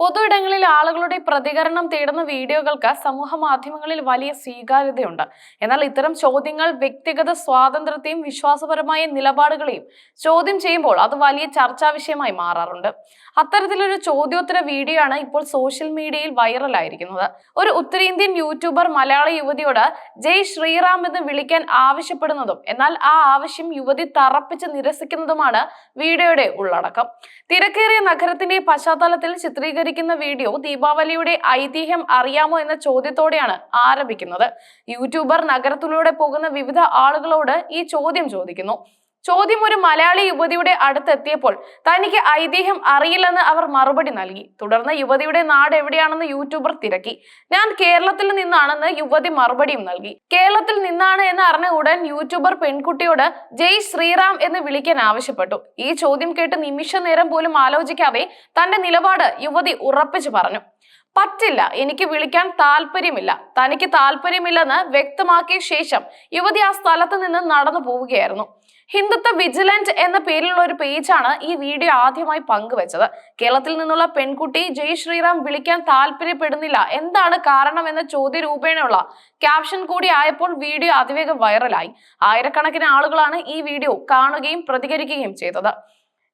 പൊതുയിടങ്ങളിൽ ആളുകളുടെ പ്രതികരണം തേടുന്ന വീഡിയോകൾക്ക് സമൂഹ മാധ്യമങ്ങളിൽ വലിയ സ്വീകാര്യതയുണ്ട്. എന്നാൽ ഇത്തരം ചോദ്യങ്ങൾ വ്യക്തിഗത സ്വാതന്ത്ര്യത്തെയും വിശ്വാസപരമായ നിലപാടുകളെയും ചോദ്യം ചെയ്യുമ്പോൾ അത് വലിയ ചർച്ചാ വിഷയമായി മാറാറുണ്ട്. അത്തരത്തിലൊരു ചോദ്യോത്തര വീഡിയോ ആണ് ഇപ്പോൾ സോഷ്യൽ മീഡിയയിൽ വൈറലായിരിക്കുന്നത്. ഒരു ഉത്തരേന്ത്യൻ യൂട്യൂബർ മലയാള യുവതിയോട് ജയ് ശ്രീറാം എന്ന് വിളിക്കാൻ ആവശ്യപ്പെടുന്നതും എന്നാൽ ആ ആവശ്യം യുവതി തറപ്പിച്ച് നിരസിക്കുന്നതുമാണ് വീഡിയോയുടെ ഉള്ളടക്കം. തിരക്കേറിയ നഗരത്തിന്റെ പശ്ചാത്തലത്തിൽ ചിത്രീകരിക്കുന്ന വീഡിയോ ദീപാവലിയുടെ ഐതിഹ്യം അറിയാമോ എന്ന ചോദ്യത്തോടെയാണ് ആരംഭിക്കുന്നത്. യൂട്യൂബർ നഗരത്തിലൂടെ പോകുന്ന വിവിധ ആളുകളോട് ഈ ചോദ്യം ചോദിക്കുന്നു. ചോദ്യം ഒരു മലയാളി യുവതിയുടെ അടുത്തെത്തിയപ്പോൾ തനിക്ക് ഐതിഹ്യം അറിയില്ലെന്ന് അവർ മറുപടി നൽകി. തുടർന്ന് യുവതിയുടെ നാട് എവിടെയാണെന്ന് യൂട്യൂബർ തിരക്കി. ഞാൻ കേരളത്തിൽ നിന്നാണെന്ന് യുവതി മറുപടിയും നൽകി. കേരളത്തിൽ നിന്നാണ് എന്ന് അറിഞ്ഞ ഉടൻ യൂട്യൂബർ പെൺകുട്ടിയോട് ജയ് ശ്രീറാം എന്ന് വിളിക്കാൻ ആവശ്യപ്പെട്ടു. ഈ ചോദ്യം കേട്ട് നിമിഷ നേരം പോലും ആലോചിക്കാതെ തന്റെ നിലപാട് യുവതി ഉറപ്പിച്ചു പറഞ്ഞു. പറ്റില്ല. എനിക്ക് വിളിക്കാൻ താല്പര്യമില്ല. തനിക്ക് താല്പര്യമില്ലെന്ന് വ്യക്തമാക്കിയ ശേഷം യുവതി ആ സ്ഥലത്ത് നിന്ന് നടന്നു പോവുകയായിരുന്നു. ഹിന്ദുത്വ വിജിലന്റ് എന്ന പേരിലുള്ള ഒരു പേജാണ് ഈ വീഡിയോ ആദ്യമായി പങ്കുവച്ചത്. കേരളത്തിൽ നിന്നുള്ള പെൺകുട്ടി ജയ് ശ്രീറാം വിളിക്കാൻ താല്പര്യപ്പെടുന്നില്ല. എന്താണ് കാരണം എന്ന ചോദ്യ രൂപേണയുള്ള ക്യാപ്ഷൻ കൂടി ആയപ്പോൾ വീഡിയോ അതിവേഗം വൈറലായി. ആയിരക്കണക്കിന് ആളുകളാണ് ഈ വീഡിയോ കാണുകയും പ്രതികരിക്കുകയും ചെയ്തത്.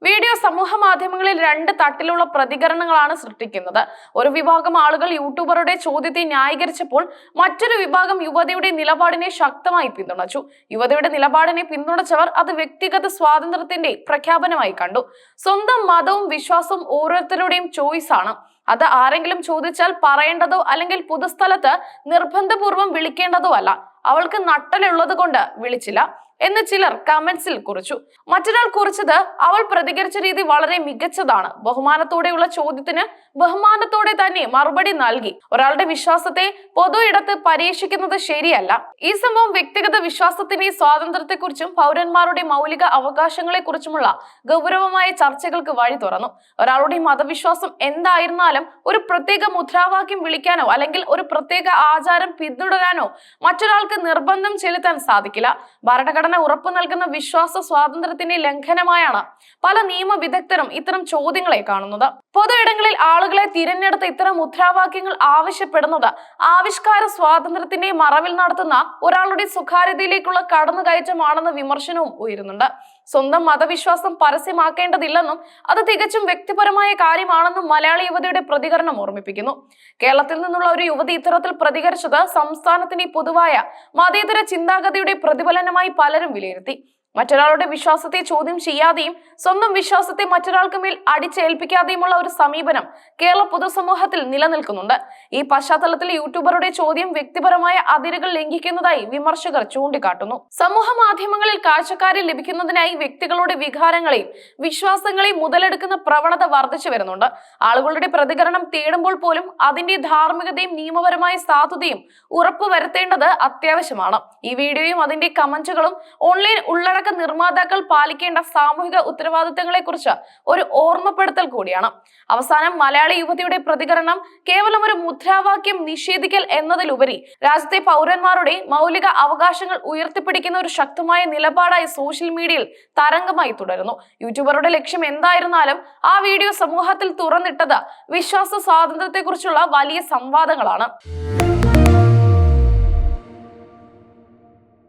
വീഡിയോ സമൂഹ മാധ്യമങ്ങളിൽ രണ്ട് തട്ടിലുള്ള പ്രതികരണങ്ങളാണ് സൃഷ്ടിക്കുന്നത്. ഒരു വിഭാഗം ആളുകൾ യൂട്യൂബറുടെ ചോദ്യത്തെ ന്യായീകരിച്ചപ്പോൾ മറ്റൊരു വിഭാഗം യുവതിയുടെ നിലപാടിനെ ശക്തമായി പിന്തുണച്ചു. യുവതിയുടെ നിലപാടിനെ പിന്തുണച്ചവർ അത് വ്യക്തിഗത സ്വാതന്ത്ര്യത്തിന്റെ പ്രഖ്യാപനമായി കണ്ടു. സ്വന്തം മതവും വിശ്വാസവും ഓരോരുത്തരുടെയും ചോയ്സ് ആണ്. അത് ആരെങ്കിലും ചോദിച്ചാൽ പറയേണ്ടതോ അല്ലെങ്കിൽ പൊതുസ്ഥലത്ത് നിർബന്ധപൂർവം വിളിക്കേണ്ടതോ അല്ല. അവൾക്ക് നട്ടലുള്ളത് കൊണ്ട് വിളിച്ചില്ല. എന്ന് ചിലർ കമന്റ്സിൽ കുറിച്ചു. മറ്റൊരാൾ കുറിച്ചത് അവൾ പ്രതികരിച്ച രീതി വളരെ മികച്ചതാണ്. ബഹുമാനത്തോടെയുള്ള ചോദ്യത്തിന് ബഹുമാനത്തോടെ തന്നെ മറുപടി നൽകി. ഒരാളുടെ വിശ്വാസത്തെ പൊതു ഇടത്ത് പരീക്ഷിക്കുന്നത് ശരിയല്ല. ഈ സംഭവം വ്യക്തിഗത വിശ്വാസത്തിന്റെയും സ്വാതന്ത്ര്യത്തെക്കുറിച്ചും പൗരന്മാരുടെ മൗലിക അവകാശങ്ങളെക്കുറിച്ചുമുള്ള ഗൗരവമായ ചർച്ചകൾക്ക് വഴി തുറന്നു. ഒരാളുടെ മതവിശ്വാസം എന്തായിരുന്നാലും ഒരു പ്രത്യേക മുദ്രാവാക്യം വിളിക്കാനോ അല്ലെങ്കിൽ ഒരു പ്രത്യേക ആചാരം പിന്തുടരാനോ മറ്റൊരാൾക്ക് നിർബന്ധം ചെലുത്താൻ സാധിക്കില്ല. ഭരണഘടന ഉറപ്പു നൽകുന്ന വിശ്വാസ സ്വാതന്ത്ര്യത്തിന്റെ ലംഘനമായാണ് പല നിയമ വിദഗ്ധരും ഇത്തരം ചോദ്യങ്ങളെ കാണുന്നത്. പൊതു ഇടങ്ങളിൽ ആളുകളെ തിരഞ്ഞെടുത്ത ഇത്തരം മുദ്രാവാക്യങ്ങൾ ആവശ്യപ്പെടുന്നത് ആവിഷ്കാര സ്വാതന്ത്ര്യത്തിന്റെ മറവിൽ നടത്തുന്ന ഒരാളുടെ സ്വകാര്യതയിലേക്കുള്ള കടന്നുകയറ്റമാണെന്ന വിമർശനവും ഉയരുന്നുണ്ട്. സ്വന്തം മതവിശ്വാസം പരസ്യമാക്കേണ്ടതില്ലെന്നും അത് തികച്ചും വ്യക്തിപരമായ കാര്യമാണെന്നും മലയാളി യുവതിയുടെ പ്രതികരണം ഓർമ്മിപ്പിക്കുന്നു. കേരളത്തിൽ നിന്നുള്ള ഒരു യുവതി ഇത്തരത്തിൽ പ്രതികരിച്ചത് സംസ്ഥാനത്തിന് പൊതുവായ മതേതര ചിന്താഗതിയുടെ പ്രതിഫലനമായി പലരും വിലയിരുത്തി. മറ്റൊരാളുടെ വിശ്വാസത്തെ ചോദ്യം ചെയ്യാതെയും സ്വന്തം വിശ്വാസത്തെ മറ്റൊരാൾക്ക് മേൽ അടിച്ചേൽപ്പിക്കാതെയുമുള്ള ഒരു സമീപനം കേരള പൊതുസമൂഹത്തിൽ നിലനിൽക്കുന്നുണ്ട്. ഈ പശ്ചാത്തലത്തിൽ യൂട്യൂബറുടെ ചോദ്യം വ്യക്തിപരമായ അതിരുകൾ ലംഘിക്കുന്നതായി വിമർശകർ ചൂണ്ടിക്കാട്ടുന്നു. സമൂഹ മാധ്യമങ്ങളിൽ കാഴ്ചക്കാരെ ലഭിക്കുന്നതിനായി വ്യക്തികളുടെ വികാരങ്ങളെയും വിശ്വാസങ്ങളെയും മുതലെടുക്കുന്ന പ്രവണത വർദ്ധിച്ചു വരുന്നുണ്ട്. ആളുകളുടെ പ്രതികരണം തേടുമ്പോൾ പോലും അതിന്റെ ധാർമ്മികതയും നിയമപരമായ സാധുതയും ഉറപ്പുവരുത്തേണ്ടത് അത്യാവശ്യമാണ്. ഈ വീഡിയോയും അതിന്റെ കമന്റുകളും ഓൺലൈൻ ഉള്ളടക്ക നിർമ്മാതാക്കൾ പാലിക്കേണ്ട സാമൂഹിക ഉത്തരവാദിത്തങ്ങളെ കുറിച്ച് ഒരു ഓർമ്മപ്പെടുത്തൽ കൂടിയാണ്. അവസാനം മലയാളി യുവതിയുടെ പ്രതികരണം കേവലം ഒരു മുദ്രാവാക്യം നിഷേധിക്കൽ എന്നതിലുപരി രാജ്യത്തെ പൗരന്മാരുടെ മൗലിക അവകാശങ്ങൾ ഉയർത്തിപ്പിടിക്കുന്ന ഒരു ശക്തമായ നിലപാടായി സോഷ്യൽ മീഡിയയിൽ തരംഗമായി തുടരുന്നു. യൂട്യൂബറുടെ ലക്ഷ്യം എന്തായിരുന്നാലും ആ വീഡിയോ സമൂഹത്തിൽ തുറന്നിട്ടത് വിശ്വാസ സ്വാതന്ത്ര്യത്തെക്കുറിച്ചുള്ള വലിയ സംവാദങ്ങളാണ്.